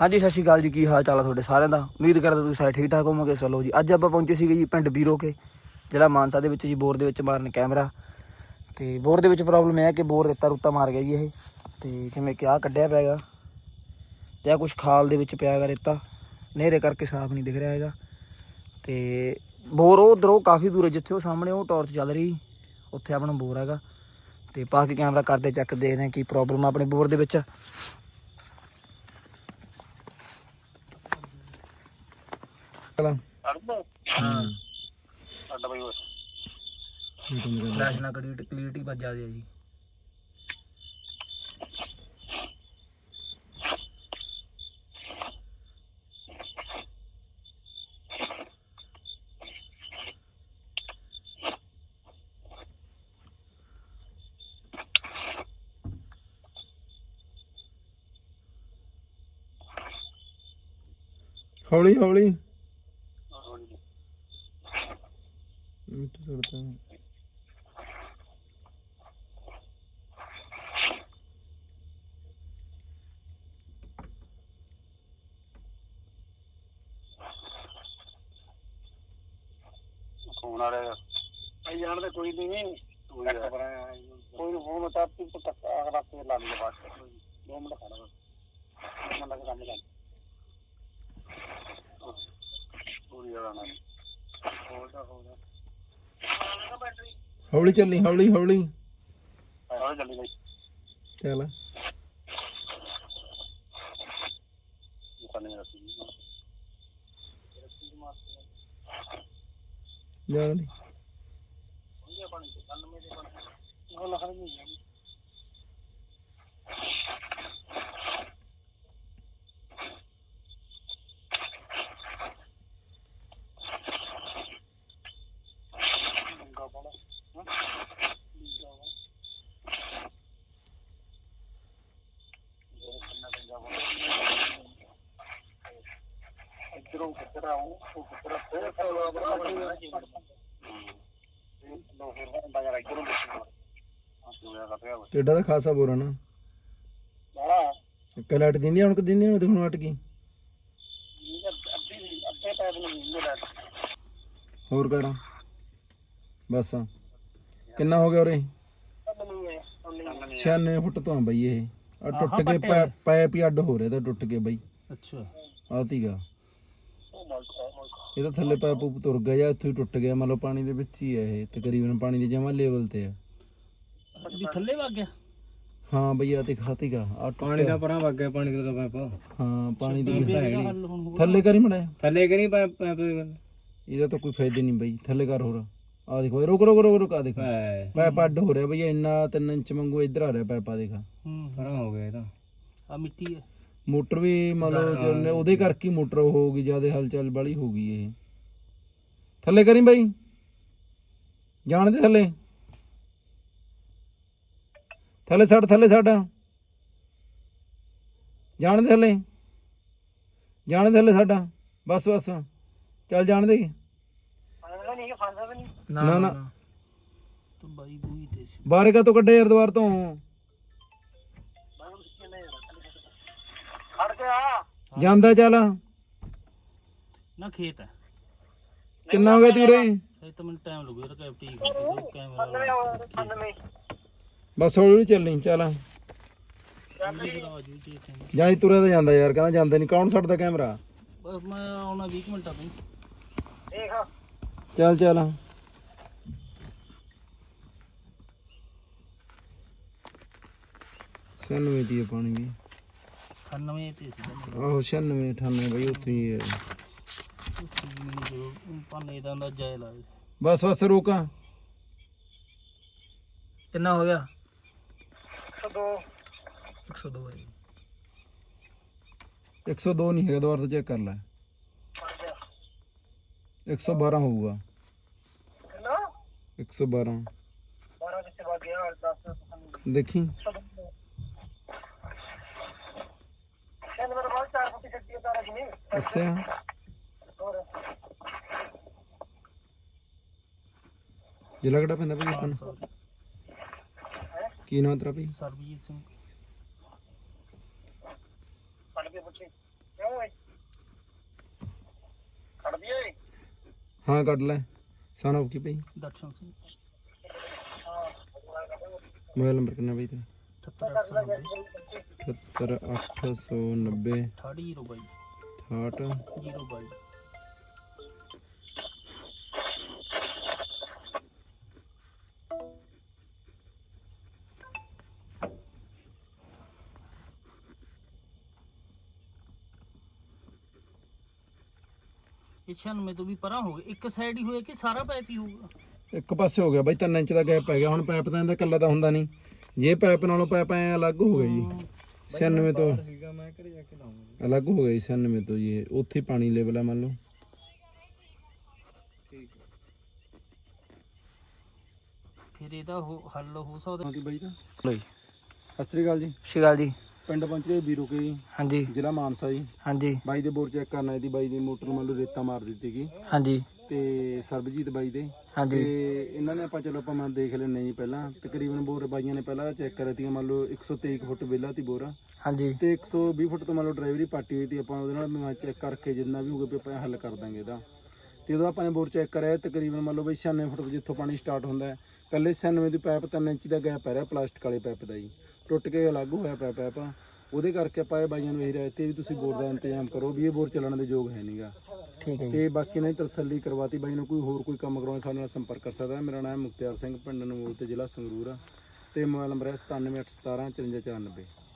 ਹਾਂਜੀ, ਸਤਿ ਸ਼੍ਰੀ ਅਕਾਲ ਜੀ, ਕੀ ਹਾਲ ਚਾਲ ਆ ਤੁਹਾਡੇ ਸਾਰਿਆਂ ਦਾ? ਉਮੀਦ ਕਰਦਾ ਤੁਸੀਂ ਸਾਰੇ ਠੀਕ ਠਾਕ ਹੋਵੋਗੇ ਚਲੋ ਜੀ, ਅੱਜ ਆਪਾਂ ਪਹੁੰਚੇ ਸੀਗੇ ਜੀ ਪਿੰਡ ਬੀਰੋ ਕੇ, ਜਿਹੜਾ ਮਾਨਸਾ ਦੇ ਵਿੱਚ ਜੀ ਬੋਰ ਦੇ ਵਿੱਚ ਮਾਰਨ ਕੈਮਰਾ। ਤੇ ਬੋਰ ਦੇ ਵਿੱਚ ਪ੍ਰੋਬਲਮ ਇਹ ਹੈ ਕਿ ਬੋਰ ਰੇਤਾ ਰੁੱਤਾ ਮਾਰ ਗਿਆ ਜੀ ਇਹ। ਤੇ ਜਿਵੇਂ ਕਿ ਆਹ ਕੱਢਿਆ ਪਿਆ ਹੈਗਾ, ਤੇ ਆ ਕੁਝ ਖਾਲ ਦੇ ਵਿੱਚ ਪਿਆ ਹੈਗਾ ਰੇਤਾ। ਨੇਰੇ ਕਰਕੇ ਸਾਫ਼ ਨਹੀਂ ਦਿਖ ਰਿਹਾ ਹੈਗਾ। ਤੇ ਬੋਰ ਉਹ ਉਧਰੋਂ ਕਾਫੀ ਦੂਰ ਹੈ, ਜਿੱਥੇ ਉਹ ਸਾਹਮਣੇ ਉਹ ਟਾਰਚ ਚੱਲ ਰਹੀ, ਉੱਥੇ ਆਪਣਾ ਬੋਰ ਹੈਗਾ। ਤੇ ਪਾ ਕੇ ਕੈਮਰਾ ਕਰਦੇ ਚੱਕ ਦੇਖਦੇ ਹਾਂ ਕੀ ਪ੍ਰੋਬਲਮ ਆ ਆਪਣੇ ਬੋਰ ਦੇ ਵਿੱਚ। ਸਾਡਾ ਬਈ ਬਸ ਫਲੈਸ਼ ਨਾ ਕਰੀ ਕਲੀਅਰਟੀ ਵੱਜ ਜਾਦੀ ਜੀ ਹੌਲੀ ਹੌਲੀ। ਮਿੱਟ ਸੁੱਟਦਾ ਫੋਨ ਆ ਰਿਹਾ ਆਈ ਜਾਣ ਦੇ ਕੋਈ ਨਹੀਂ। ਕੋਈ ਨੂੰ ਫੋਨ ਮਤਾ ਤੂੰ ਤੱਕ ਅਗਲਾ ਤੇ ਲਾ ਲਿਆ ਬਾਅਦ ਦੋ ਮਿੰਟ ਖੜਾ ਮੈਂ ਲੱਗ ਕੰਮ ਕਰ ਪੂਰੀ ਜਗ੍ਹਾ ਨਾਲ ਹੋਦਾ ਹੋਦਾ ਹੌਲੀ ਚੱਲੀ ਹੌਲੀ ਹੌਲੀ। ਆ ਜਲਦੀ ਬਈ। ਚੱਲ। ਨਿਕਲਣੇ ਰਸੀ ਜਾਣ ਦੀ ਉਹ ਲਖਣ ਨਹੀਂ ਹੈ ਇਧਰੋਂ ਕਿੱਧਰ ਆਉਂ ਉਹ ਕਿੱਧਰ ਫੇਰ ਫੋਲੋ ਬਣਾ ਜੀ ਲੋ ਫਿਰ ਬੰਦਾ ਜਰਾ ਇਧਰੋਂ ਦੇਖੋ ਆ ਕਿਉਂ ਕਰ ਰਿਹਾ ਟੇਡਾ ਦਾ ਖਾਸਾ ਬੋਰਾ ਨਾ। ਇੱਕ ਲਾਈਟ ਦਿੰਦੀ ਹੁਣ ਕਿ ਦਿੰਦੀ ਹੁਣ ਦੇਖਣ ਹਟ ਗਈ ਹੋਰ ਕਰਾਂ ਬਸ। ਕਿੰਨਾ ਹੋ ਗਿਆ ਉਰੇ? ਨਹੀਂ ਹੈ ਉਹਨੇ 96 ਫੁੱਟ ਤੋਂ ਆ ਬਈ ਇਹ। ਆ ਟੁੱਟ ਕੇ ਪੈ- ਪਾਈਪ ਹੀ ਅੱਡ ਹੋ ਰਿਹਾ ਤਾਂ ਟੁੱਟ ਕੇ ਬਈ। ਅੱਛਾ। ਆ ਤੀਗਾ ਇਹ ਤਾਂ ਥੱਲੇ ਪਾਈਪ ਉਪ ਤੁਰ ਗਿਆ ਜਾਂ ਉੱਥੋਂ ਹੀ ਟੁੱਟ ਗਿਆ ਮਤਲਬ ਪਾਣੀ ਦੇ ਵਿੱਚ ਹੀ ਹੈ ਇਹ ਤਕਰੀਬਨ ਪਾਣੀ ਦੇ ਜਮਾ ਲੈਵਲ ਤੇ ਆ। ਵੀ ਥੱਲੇ ਵਗ ਗਿਆ? ਹਾਂ ਬਈ ਆ ਤੇ ਖਾਤੀਗਾ ਆ ਪਾਣੀ ਦਾ ਪਰਾਂ ਵਗ ਗਿਆ ਪਾਣੀ ਦਾ ਪਾਈਪ ਹਾਂ ਪਾਣੀ ਦੀ ਤਾਂ ਹੈ ਨਹੀਂ। ਥੱਲੇ ਕਰੀ ਮੜਾ। ਥੱਲੇ ਕਰੀ ਪਾਈਪ ਇਹਦਾ ਤਾਂ ਕੋਈ ਫਾਇਦਾ ਨਹੀਂ ਬਈ। ਥੱਲੇ ਕਰ ਹੋਰ। ਆ ਦੇਖੋ ਰੁਕ ਰੁਕ ਰੁਕ ਰੁਕ ਆ ਦੇਖੋ। ਪਾਈਪ ਅੱਡ ਹੋ ਰਿਹਾ ਬਈ ਇੰਨਾ 3 ਇੰਚ ਵਾਂਗੂ ਇੱਧਰ ਆ ਰਿਹਾ ਪਾਈਪ ਆ ਦੇਖਾ। ਹੂੰ। ਪਰਾਂ ਹੋ ਗਿਆ ਇਹ ਤਾਂ। ਆ ਮਿੱਟੀ ਹੈ। ਮੋਟਰ ਵੀ ਮੰਨ ਲਓ ਜਿਹਨੇ ਉਹਦੇ ਕਰਕੇ ਹੀ ਮੋਟਰ ਹੋਊਗੀ ਜ਼ਿਆਦਾ ਹਲਚਲ ਵਾਲੀ ਹੋਊਗੀ ਇਹ। ਥੱਲੇ ਕਰੀ ਬਾਈ? ਜਾਣ ਦੇ ਥੱਲੇ? ਥੱਲੇ ਛੱਡ ਥੱਲੇ ਛੱਡ। ਜਾਣ ਦੇ ਥੱਲੇ? ਜਾਣ ਦੇ ਥੱਲੇ ਸਾਡਾ? ਬਸ ਬਸ। ਚੱਲ ਜਾਣ ਦੇ ਫਾਇਦਾ ਨਹੀਂ ਫਾਇਦਾ ਵੀ ਨਹੀਂ। ਨਾ ਨਾ ਤੂੰ ਬਾਈ ਬੂਈ ਤੇ ਸੀ। ਬਾਹਰ ਕਾ ਤੋਂ ਕੱਢੇ ਯਾਰ ਦੁਆਰ ਤੋਂ। ਜਾਂਦਾ ਚੱਲ। ਨਾ ਖੇਤ ਹੈ। ਕਿੰਨਾ ਹੋ ਗਿਆ ਤੀਰੇ ਇਹ ਤਾਂ ਮੈਨੂੰ ਟਾਈਮ ਲੱਗੂ ਯਾਰ ਕੈਪਟੀ ਕੈਮਰਾ 98 ਬਸ ਹੌਲੀ ਹੌਲੀ ਚੱਲੀ ਚੱਲ। ਆਵਾਜ਼ ਵੀ ਤੇ ਜਾਂ ਤੁਰਿਆ ਤਾਂ ਜਾਂਦਾ ਯਾਰ ਕਹਿੰਦਾ ਜਾਂਦਾ ਨਹੀਂ ਕੌਣ ਛੱਡਦਾ ਕੈਮਰਾ? ਬਸ ਮੈਂ ਆਉਣਾ 20 ਮਿੰਟਾਂ ਤੋਂ। ਦੇਖ। ਚੱਲ ਚੱਲ। ਛਿਆਨਵੇਂ ਦੀ ਹੈ। ਪਾਣੀ ਵੀ 98 ਤੇ ਸੀ ਆਹੋ 96 98 ਬਈ ਉੱਥੇ ਹੀ ਹੈ। ਪਾਣੇ ਦਾ ਅੰਦਾਜ਼ਾ ਹੀ ਲਾ ਬਸ ਬਸ ਰੋਕਾਂ। ਕਿੰਨਾ ਹੋ ਗਿਆ? ਦੋ। 102 ਹੈ 102 ਨਹੀਂ ਹੈਗਾ ਦੁਬਾਰਾ ਤੋਂ ਚੈੱਕ ਕਰ ਲੈ। 112 ਹੋਊਗਾ। ਕਿੰਨਾ? 112 12 ਕਿੱਥੇ ਵੱਜ ਗਿਆ 10 ਦੇਖੀ ਕਹਿੰਦੇ ਮੇਰੇ ਬਾਅਦ ਚਾਰ ਫੁੱਟ ਛੱਡੀ ਤਾਰਾ ਜੀ ਨੇ ਅੱਛਾ ਜ਼ਿਲ੍ਹਾ ਕਿਹੜਾ ਪੈਂਦਾ ਭਾਈ ਆਪਾਂ ਨੂੰ ਕੀ ਨਾਮ ਤੇਰਾ ਭਾਈ ਸਰਬਜੀਤ ਸਿੰਘ ਫੜ ਕੇ ਪੁੱਛੇ ਕਿਉਂ ਓਏ ਕੱਢ ਦਈਏ ਹਾਂ ਕੱਢ ਲੈ son of Ki Bhai Darshan Singh mobile number ਕਿੰਨਾ ਭਾਈ ਤੇਰਾ 78890 78890 6022 68 022 ਇਹ 96 ਤੋਂ ਵੀ ਪਰਾਂ ਹੋ ਗਏ। ਇੱਕ ਸਾਈਡ ਹੀ ਹੋਇਆ ਕਿ ਸਾਰਾ ਪਾਈਪ ਹੀ ਹੋਊਗਾ? ਇੱਕ ਪਾਸੇ ਹੋ ਗਿਆ ਬਾਈ 3 ਇੰਚ ਦਾ ਗੈਪ ਪੈ ਗਿਆ। ਹੁਣ ਪਾਈਪ ਤਾਂ ਇਹਦਾ ਇਕੱਲਾ ਤਾਂ ਹੁੰਦਾ ਨਹੀਂ। ਜੇ ਪਾਈਪ ਨਾਲੋਂ ਪਾਈਪ ਐ ਅਲੱਗ ਹੋ ਗਿਆ ਜੀ 96 ਤੋਂ। ਅਲੱਗ ਹੋ ਗਿਆ ਜੀ 96 ਤੋਂ ਜੀ। ਇਹ। ਉੱਥੇ ਹੀ ਪਾਣੀ ਲੈਵਲ ਆ ਮੰਨ ਲਓ। ਫਿਰ ਇਹਦਾ ਹੋ- ਹੱਲ ਹੋ ਸਕਦਾ। ਹਾਂਜੀ ਬਾਈ ਤਾਂ। ਲੋ ਜੀ। ਸਤਿ ਸ੍ਰੀ ਅਕਾਲ ਜੀ। ਸ਼ਿਕਾਲ ਜੀ। ਪਿੰਡ ਪਹੁੰਚੇ ਵੀਰੋ ਕੇ ਜੀ। ਹਾਂਜੀ। ਜ਼ਿਲ੍ਹਾ ਮਾਨਸਾ ਜੀ। ਹਾਂਜੀ। ਬਾਈ ਦੇ ਬੋਰ ਚੈੱਕ ਕਰਨਾ ਇਹਦੀ ਬਾਈ ਦੀ ਮੋਟਰ ਮੰਨ ਲਓ ਰੇਤਾ ਮਾਰ ਦਿੱਤੀ ਗਈ ਹਾਂਜੀ। ਤੇ ਸਰਬਜੀਤ ਬਾਈ ਦੇ। ਤੇ ਹਾਂਜੀ ਇਹਨਾਂ ਨੇ ਆਪਾਂ ਚਲੋ ਆਪਾਂ ਮੈਂ ਦੇਖ ਲੈਣੇ ਜੀ ਪਹਿਲਾਂ। ਤਕਰੀਬਨ ਬੋਰ ਬਾਈਆਂ ਨੇ ਪਹਿਲਾਂ ਚੈੱਕ ਕਰੀ ਤੀ ਮੰਨ ਲਓ 123 ਕੁ ਫੁੱਟ ਵਿਹਲਾ ਤੀ ਬੋਰ। ਹਾਂਜੀ। ਤੇ 120 ਫੁੱਟ ਤੋਂ ਮੰਨ ਲਓ ਡਰਾਈਵਰੀ ਪਾਟੀ ਹੋਈ ਤੀ ਆਪਾਂ ਉਹਦੇ ਨਾਲ ਮੈਂ ਚੈੱਕ ਕਰਕੇ ਜਿੰਨਾ ਵੀ ਹੋਊਗਾ ਵੀ ਆਪਾਂ ਹੱਲ ਕਰ ਦਾਂਗੇ ਇਹਦਾ। ਤੇ ਉਦੋਂ ਆਪਾਂ ਨੇ ਬੋਰ ਚੈੱਕ ਕਰਿਆ ਤਕਰੀਬਨ ਮੰਨ ਲਓ ਬਈ 96 ਫੁੱਟ ਤੋਂ ਜਿੱਥੋਂ ਪਾਣੀ ਸਟਾਰਟ ਹੁੰਦਾ ਹੈ। ਕੱਲੇ 96 ਦੀ ਪਾਈਪ 3 ਇੰਚ ਦਾ ਗੈਪ ਪੈ ਰਿਹਾ ਪਲਾਸਟਿਕ ਵਾਲੇ ਪਾਈਪ ਦਾ ਜੀ। ਟੁੱਟ ਕੇ ਅਲੱਗ ਹੋਇਆ ਪਿਆ ਪਾਈਪ ਉਹਦੇ ਕਰਕੇ ਆਪਾਂ ਇਹ ਬਾਈਆਂ ਨੂੰ ਇਹ ਰਾਇ ਤੇ ਵੀ ਤੁਸੀਂ ਬੋਰ ਦਾ ਇੰਤਜ਼ਾਮ ਕਰੋ ਵੀ ਇਹ ਬੋਰ ਚੱਲਣ ਦੇ ਯੋਗ ਹੈ ਨਹੀਂਗਾ ਠੀਕ ਹੈ ਜੀ। ਤੇ ਬਾਕੀ ਨੇ ਤਰਸੱਲੀ ਕਰਵਾਤੀ। ਬਾਈ ਨੂੰ ਕੋਈ ਹੋਰ ਕੋਈ ਕੰਮ ਕਰਾਉਣਾ ਸਾਡੇ ਨਾਲ ਸੰਪਰਕ ਕਰ ਸਕਦਾ। ਹੈ ਮੇਰਾ ਨਾਮ ਹੈ ਮੁਖਤਿਆਰ ਸਿੰਘ, ਪਿੰਡ ਨਮੂਲ ਤੇ ਜ਼ਿਲ੍ਹਾ ਸੰਗਰੂਰ ਆ। ਤੇ ਮੋਬਾਈਲ ਨੰਬਰ ਹੈ 9781175494